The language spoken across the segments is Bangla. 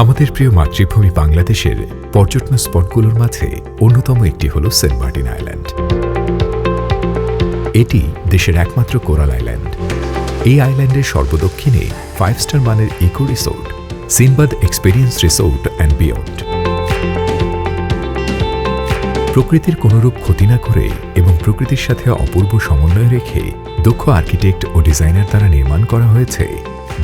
আমাদের প্রিয় মাতৃভূমি বাংলাদেশের পর্যটন স্পটগুলোর মাঝে অন্যতম একটি হল সেন্ট মার্টিন আইল্যান্ড। এটি দেশের একমাত্র কোরাল আইল্যান্ড। এই আইল্যান্ডের সর্বদক্ষিণে ফাইভ স্টার মানের eco resort, Sinbad experience resort and beyond প্রকৃতির কোনরূপ ক্ষতি না করে এবং প্রকৃতির সাথে অপূর্ব সমন্বয় রেখে দক্ষ আর্কিটেক্ট ও ডিজাইনার দ্বারা নির্মাণ করা হয়েছে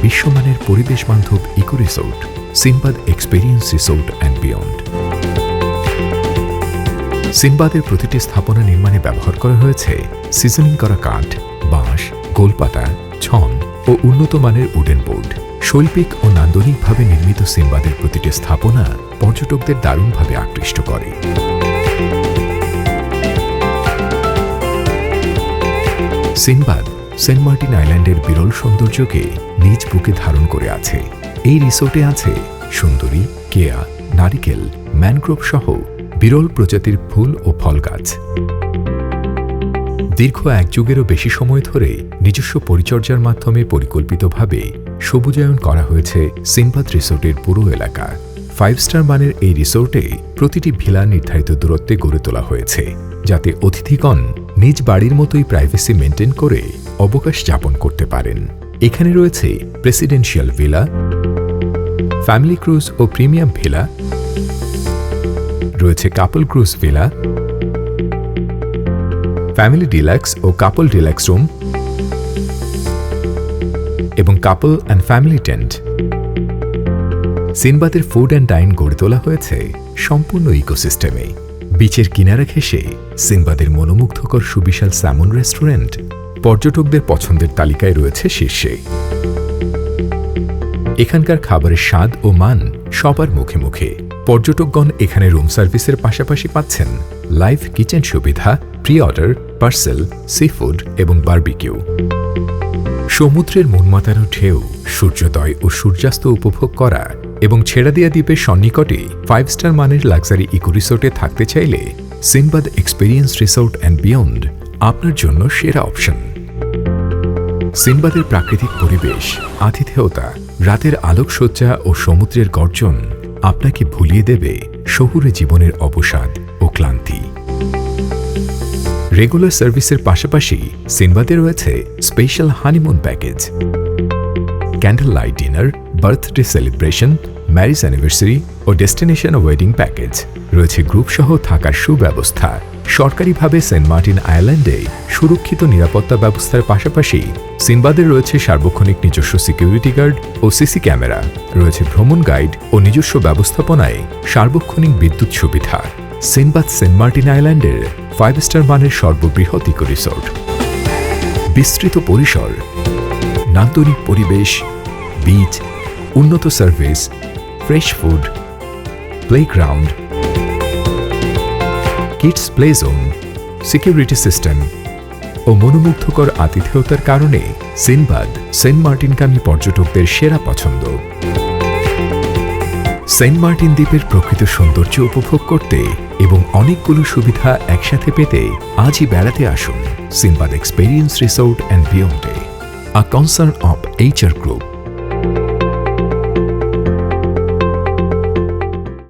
বিশ্বমানের পরিবেশ বান্ধব eco resort. Sinbad experience resort and beyond সিনবাদের প্রতিটি স্থাপনা নির্মাণে ব্যবহার করা হয়েছে সিজনিং করা কাঠ, বাঁশ, গোলপাতা, ছন ও উন্নত মানের উডেন বোর্ড শৈল্পিক ও নান্দনিকভাবে নির্মিত সিনবাদের প্রতিটি স্থাপনা পর্যটকদের দারুণভাবে আকৃষ্ট করে। সিনবাদ সেন্ট মার্টিন আইল্যান্ডের বিরল সৌন্দর্যকে নিজ বুকে ধারণ করে আছে। এই রিসোর্টে আছে সুন্দরী, কেয়া, নারিকেল, ম্যানগ্রোভ সহ বিরল প্রজাতির ফুল ও ফল গাছ। দীর্ঘ এক যুগেরও বেশি সময় ধরে নিজস্ব পরিচর্যার মাধ্যমে পরিকল্পিতভাবে সবুজায়ন করা হয়েছে সিনবাদ রিসোর্টের পুরো এলাকা। ফাইভ স্টার মানের এই রিসোর্টে প্রতিটি ভিলা নির্ধারিত দূরত্বে গড়ে তোলা হয়েছে, যাতে অতিথিগণ নিজ বাড়ির মতোই প্রাইভেসি মেনটেন করে অবকাশ যাপন করতে পারেন। এখানে রয়েছে প্রেসিডেন্সিয়াল ভিলা ফ্যামিলি ক্রুজ ও প্রিমিয়াম ভিলা রয়েছে couple cruise villa family deluxe ও কাপল ডিলাক্স রুম এবং কাপল অ্যান্ড ফ্যামিলি টেন্ট সিনবাদের ফুড অ্যান্ড ডাইন গড়ে তোলা হয়েছে সম্পূর্ণ ইকোসিস্টেমে বিচের কিনারা ঘেঁষে সিনবাদের মনোমুগ্ধকর সুবিশাল স্যামন রেস্টুরেন্ট পর্যটকদের পছন্দের তালিকায় রয়েছে শীর্ষে। এখানকার খাবারের স্বাদ ও মান সবার মুখে মুখে। পর্যটকগণ এখানে রুম সার্ভিসের পাশাপাশি পাচ্ছেন। লাইভ কিচেন সুবিধা pre order parcel sea food এবং বার্বিকিউ সমুদ্রের মনমাতানো ঢেউ, সূর্যোদয় ও সূর্যাস্ত উপভোগ করা এবং ছেড়াদিয়া দ্বীপের সন্নিকটে ফাইভ স্টার মানের লাক্সারি ইকো রিসোর্টে থাকতে চাইলে Sinbad experience resort and beyond আপনার জন্য সেরা অপশন সিনবাদের প্রাকৃতিক পরিবেশ, আতিথেয়তা, রাতের আলোকসজ্জা ও সমুদ্রের গর্জন আপনাকে ভুলিয়ে দেবে শহুরে জীবনের অবসাদ ও ক্লান্তি। রেগুলার সার্ভিসের পাশাপাশি সিনবাদে রয়েছে special honeymoon package candle light dinner birthday celebration marriage anniversary ও ডেস্টিনেশন ওয়েডিং প্যাকেজ রয়েছে গ্রুপ সহ থাকার সুব্যবস্থা। সরকারিভাবে সেন্ট মার্টিন আইল্যান্ডে সুরক্ষিত নিরাপত্তা ব্যবস্থার পাশাপাশি সিনবাদের রয়েছে সার্বক্ষণিক নিজস্ব সিকিউরিটি গার্ড ও সিসি ক্যামেরা রয়েছে ভ্রমণ গাইড ও নিজস্ব ব্যবস্থাপনায় সার্বক্ষণিক বিদ্যুৎ সুবিধা। Sinbad Saint Martin island five star মানের সর্ববৃহৎ ইকো রিসোর্ট বিস্তৃত পরিসর নান্দনিক পরিবেশ বিচ উন্নত service fresh food playground kids play zone security system ও মনোমুগ্ধকর আতিথেয়তার কারণে সিনবাদ, সেন্ট মার্টিনগামী পর্যটকদের সেরা পছন্দ। সেন্ট মার্টিন দ্বীপের প্রকৃত সৌন্দর্য উপভোগ করতে এবং অনেকগুলো সুবিধা একসাথে পেতে আজই বেড়াতে আসুন Sinbad experience resort and বিয়ন্ডে, a concern of HR group.